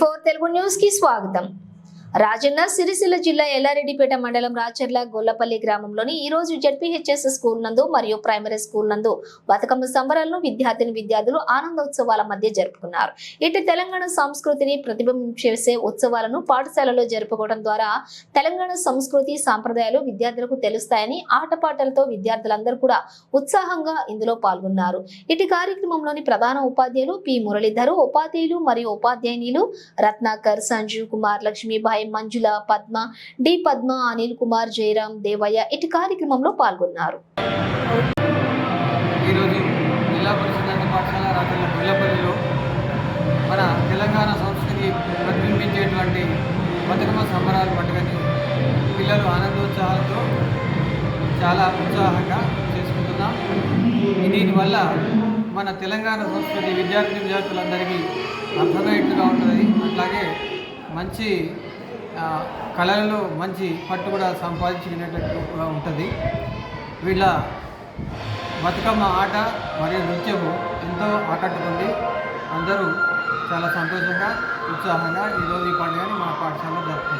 Four Telugu న్యూస్కి స్వాగతం. రాజన్న సిరిసిల్ల జిల్లా ఎల్లారెడ్డిపేట మండలం రాచర్ల గొల్లపల్లి గ్రామంలోని ఈ రోజు జడ్పీహెచ్ఎస్ స్కూల్ నందు మరియు ప్రైమరీ స్కూల్ నందు బతుకమ్మ సంబరాలను విద్యార్థిని విద్యార్థులు ఆనందోత్సవాల మధ్య జరుపుకున్నారు. ఇటు తెలంగాణ సంస్కృతిని ప్రతిబింబించేసే ఉత్సవాలను పాఠశాలలో జరుపుకోవడం ద్వారా తెలంగాణ సంస్కృతి సాంప్రదాయాలు విద్యార్థులకు తెలుస్తాయని ఆటపాటలతో విద్యార్థులందరూ కూడా ఉత్సాహంగా ఇందులో పాల్గొన్నారు. ఇటు కార్యక్రమంలోని ప్రధాన ఉపాధ్యాయులు పి మురళీధరు ఉపాధ్యాయులు మరియు ఉపాధ్యాయునిలు రత్నాకర్ సంజీవ్ కుమార్ లక్ష్మీబాయి మంజుల పద్మ డి పద్మ అనిల్ కుమార్ జయరాం దేవయ్య ఇటు కార్యక్రమంలో పాల్గొన్నారు. ఈరోజు జిల్లా పరిషత్ పాఠశాల రాత్రుల పిల్లపల్లిలో మన తెలంగాణ సంస్కృతి ప్రతిబింబించేటువంటి బతుకమ్మ సంబరాలు పండుగని పిల్లలు ఆనందోత్సాహాలతో చాలా ఉత్సాహంగా చేసుకుంటున్నాం. దీనివల్ల మన తెలంగాణ సంస్కృతి విద్యార్థి విద్యార్థులందరికీ అర్థమయ్యేట్టుగా ఉంటుంది. అట్లాగే మంచి కళలలో మంచి పట్టు కూడా సంపాదించుకునేటట్టుగా ఉంటుంది. వీళ్ళ బతుకమ్మ ఆట మరియు నృత్యము ఎంతో ఆకట్టుకుంది. అందరూ చాలా సంతోషంగా ఉత్సాహంగా ఈరోజు ఈ పండుగని మా పాఠశాలలో జరుపుకుంటారు